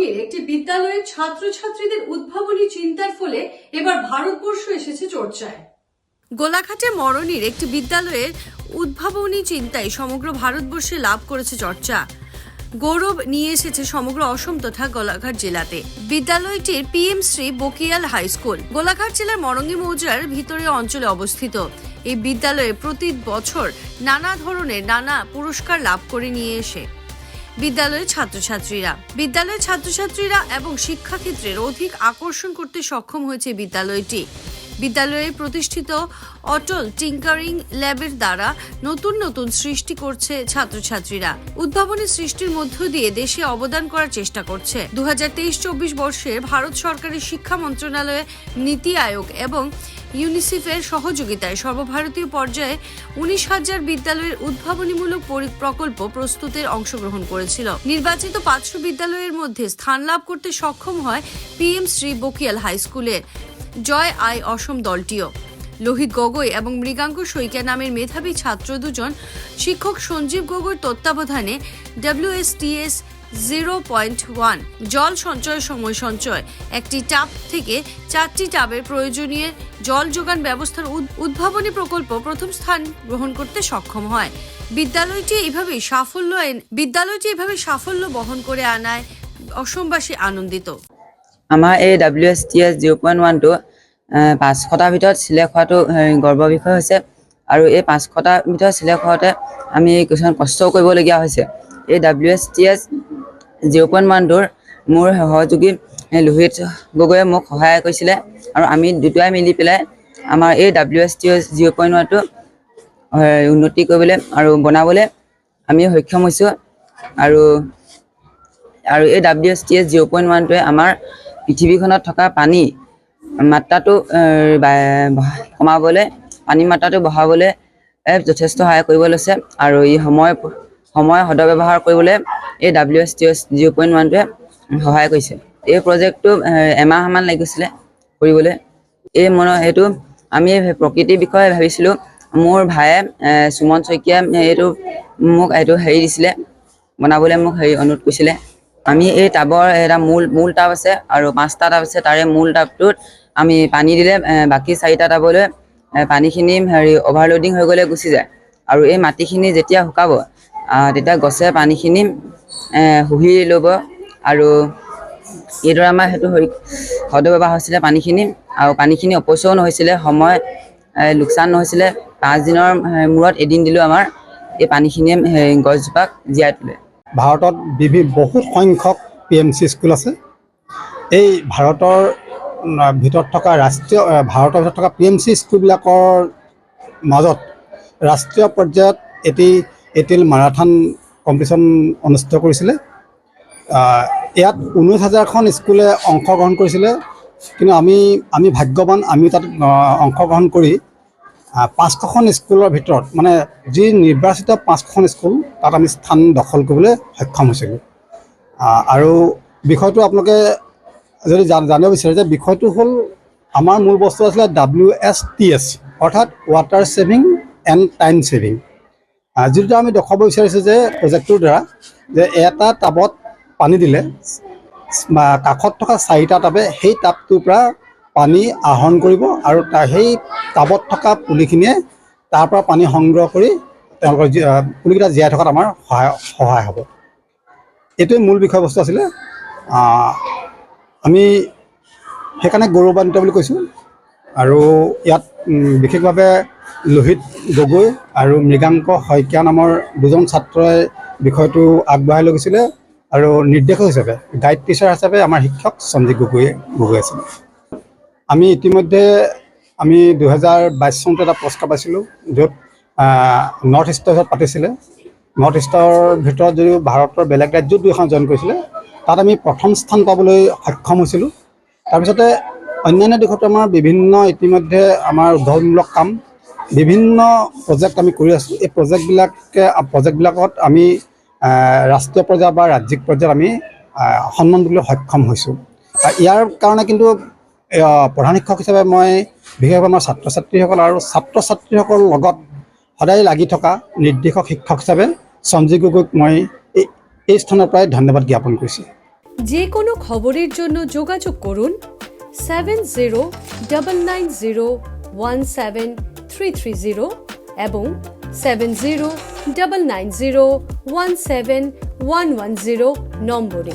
মরঙের একটি বিদ্যালয়ের ছাত্রছাত্রীদের উদ্ভাবনী চিন্তার ফলে এবার ভারতবর্ষ এসেছে চর্চায়। গোলাঘাটে মরণীর একটি বিদ্যালয়ের উদ্ভাবনী চিন্তায় সমগ্র ভারতবর্ষে লাভ করেছে চর্চা। গৌরব নিয়ে এসেছে সমগ্র অসম তথা গোলাঘাট জেলাতে। বিদ্যালয়টির PM Shri Bokial high school, Golaghat জেলার মরঙ্গি মৌজার ভিতরে অঞ্চলে অবস্থিত। এই বিদ্যালয়ে প্রতি বছর নানা ধরনের নানা পুরস্কার লাভ করে নিয়ে এসে। বিদ্যালয়ের ছাত্রছাত্রীরা। বিদ্যালয়ের ছাত্রছাত্রীরা এবং শিক্ষাক্ষেত্রের অধিক আকর্ষণ করতে সক্ষম হয়েছে বিদ্যালয়টি। বিদ্যালয়ে প্রতিষ্ঠিত অটল টিঙ্কারিং ল্যাবের দ্বারা নতুন নতুন সৃষ্টি করছে ছাত্রছাত্রীরা। উদ্ভাবনী সৃষ্টির মধ্য দিয়ে দেশে অবদান করার চেষ্টা করছে। দু হাজার তেইশ চব্বিশ বর্ষের ভারত সরকারের শিক্ষা মন্ত্রণালয়ের নীতি আয়োগ এবং ইউনিসেফের সহযোগিতায় সর্বভারতীয় পর্যায়ে উনিশ হাজার বিদ্যালয়ের উদ্ভাবনীমূলক পরি- প্রকল্প প্রস্তুতের অংশগ্রহণ করেছিল। নির্বাচিত পাঁচশো বিদ্যালয়ের মধ্যে স্থান লাভ করতে সক্ষম হয় পিএম শ্রী বকিয়াল হাই স্কুলের। জয় আই অসম দলটিও। লোহিত গগৈ এবং মৃগাঙ্ক শইকিয়া নামের মেধাবী ছাত্র দুজন শিক্ষক সঞ্জীব গগৈর তত্ত্বাবধানে ডাব্লিউএসটিএস জিরো পয়েন্ট ওয়ান জল সঞ্চয়, সময় সঞ্চয়, একটি টাপ থেকে চারটি টাবের প্রয়োজনীয় জল যোগান ব্যবস্থার উদ- উদ্ভাবনী প্রকল্প প্রথম স্থান গ্রহণ করতে সক্ষম হয়। বিদ্যালয়টি এইভাবে সাফল্য বিদ্যালয়টি এভাবে সাফল্য বহন করে আনায় অসমবাসী আনন্দিত। আমাৰ এই W S T S zero' point ওৱানটো পাঁচশটাৰ ভিতৰত চিলেক্ট হোৱাটো গৰ্বৰ বিষয় হৈছে। আৰু এই পাঁচশটাৰ ভিতৰত চিলেক্ট হওঁতে আমি কিছুমান কষ্টও কৰিবলগীয়া হৈছে। এই W S T S zero' point ওৱানটোৰ মোৰ সহযোগী লোহিত গগৈয়ে মোক সহায় কৰিছিলে। আৰু আমি দুটাই মিলি পেলাই আমাৰ এই W S T S zero' point ওৱানটো উন্নতি কৰিবলৈ আৰু বনাবলৈ আমি সক্ষম হৈছোঁ। আৰু আৰু এই W S T S zero' point ওৱানটোৱে আমাৰ পৃথিৱীখনত থকা পানী মাত্ৰাটো কমাবলৈ পানীৰ মাত্ৰাটো বঢ়াবলৈ যথেষ্ট সহায় কৰিব লৈছে। আৰু ই সময় সময় সদব্যৱহাৰ কৰিবলৈ এই W S T S zero' point ওৱানটোৱে সহায় কৰিছে। এই প্ৰজেক্টটো এমাহমান লাগিছিলে কৰিবলৈ। এই মনৰ সেইটো আমি প্ৰকৃতিৰ বিষয়ে ভাবিছিলোঁ। মোৰ ভায়ে সুমন শইকীয়াই এইটো মোক এইটো হেৰি দিছিলে বনাবলৈ মোক হেৰি অনুৰোধ কৰিছিলে। আমি এই টাবৰ এটা মূল মূল টাব আছে আৰু পাঁচটা টাব আছে, তাৰে মূল টাবটোত আমি পানী দিলে বাকী চাৰিটা টাবলৈ পানীখিনি হেৰি অভাৰলোডিং হৈ গ'লে গুচি যায়। আৰু এই মাটিখিনি যেতিয়া শুকাব তেতিয়া গছে পানীখিনি শুহি ল'ব আৰু এইদৰে আমাৰ সেইটো হেৰি সদব্যৱহাৰ হৈছিলে পানীখিনি আৰু পানীখিনি অপচয়ো নহৈছিলে, সময় লোকচান নহৈছিলে। পাঁচদিনৰ মূৰত এদিন দিলেও আমাৰ, এই পানীখিনিয়ে গছজোপাক জীয়াই তোলে। ভাৰতত বিভি, বহুত সংখ্যক পি এম চি স্কুল আছে। এই ভাৰতৰ ভিতৰত থকা ৰাষ্ট্ৰীয় ভাৰতৰ ভিতৰত থকা পি এম চি স্কুলবিলাকৰ মাজত ৰাষ্ট্ৰীয় পৰ্যায়ত এটি এটিল মাৰাথন কম্পিটিশ্যন অনুষ্ঠিত কৰিছিলে। ইয়াত ঊনৈছ হাজাৰখন স্কুলে অংশগ্ৰহণ কৰিছিলে। কিন্তু আমি আমি ভাগ্যৱান, আমি তাত অংশগ্ৰহণ কৰি পাঁচশখন স্কুলৰ ভিতৰত মানে যি নিৰ্বাচিত পাঁচখন স্কুল, তাত আমি স্থান দখল কৰিবলৈ সক্ষম হৈছিলোঁ। আৰু বিষয়টো আপোনালোকে যদি জান- জানিব বিচাৰে যে বিষয়টো হ'ল, আমাৰ মূল বস্তু আছিলে ডাব্লিউ এছ টি এছ অৰ্থাৎ water saving and time saving যিটো আমি দেখুৱাব বিচাৰিছোঁ যে প্ৰজেক্টটোৰ দ্বাৰা, যে এটা টাবত পানী দিলে কাষত থকা চাৰিটা টাবে সেই টাবটোৰ পৰা পানী আহৰণ কৰিব আৰু তাৰ সেই টাবত থকা পুলিখিনিয়ে তাৰ পৰা পানী সংগ্ৰহ কৰি তেওঁলোকৰ পুলিকেইটা জীয়াই থকাত আমাৰ সহায় সহায় হ'ব। এইটোৱে মূল বিষয়বস্তু আছিলে। আমি সেইকাৰণে গৌৰৱান্বিত বুলি কৈছোঁ। আৰু ইয়াত বিশেষভাৱে লোহিত গগৈ আৰু মৃগাংক শইকীয়া নামৰ দুজন ছাত্ৰই বিষয়টো আগবঢ়াই লৈ গৈছিলে। আৰু নিৰ্দেশক হিচাপে গাইড টিচাৰ হিচাপে আমাৰ শিক্ষক সঞ্জীৱ গগৈ গগৈ আছিলে। আমি ইতিমধ্যে, আমি দুহেজাৰ বাইছ চনতে এটা পুৰস্কাৰ পাইছিলোঁ, য'ত নৰ্থ ইষ্টৰ ওচৰত পাতিছিলে। নৰ্থ ইষ্টৰ ভিতৰত যদিও ভাৰতৰ বেলেগ ৰাজ্যত দুখন জইন কৰিছিলে, তাত আমি প্ৰথম স্থান পাবলৈ সক্ষম হৈছিলোঁ। তাৰপিছতে অন্যান্য দিশতো আমাৰ বিভিন্ন, ইতিমধ্যে আমাৰ উদ্ভাৱনমূলক কাম, বিভিন্ন প্ৰজেক্ট আমি কৰি আছোঁ। এই প্ৰজেক্টবিলাকে প্ৰজেক্টবিলাকত আমি ৰাষ্ট্ৰীয় পৰ্যায়ত বা ৰাজ্যিক পৰ্যায়ত আমি সন্মান দিবলৈ সক্ষম হৈছোঁ। ইয়াৰ কাৰণে কিন্তু প্ৰধান শিক্ষক হিচাপে মই বিশেষভাৱে আমাৰ ছাত্ৰ ছাত্ৰীসকল আৰু ছাত্ৰ ছাত্ৰীসকলৰ লগত সদায় লাগি থকা নিৰ্দেশক শিক্ষক হিচাপে সঞ্জীৱ গগৈক মই এই স্থানৰ পৰাই ধন্যবাদ জ্ঞাপন কৰিছোঁ। যে কোনো খবরের জন্য যোগাযোগ করুন seven zero double nine zero one seven three three zero এবং seven zero double nine zero one seven one one zero নম্বরে।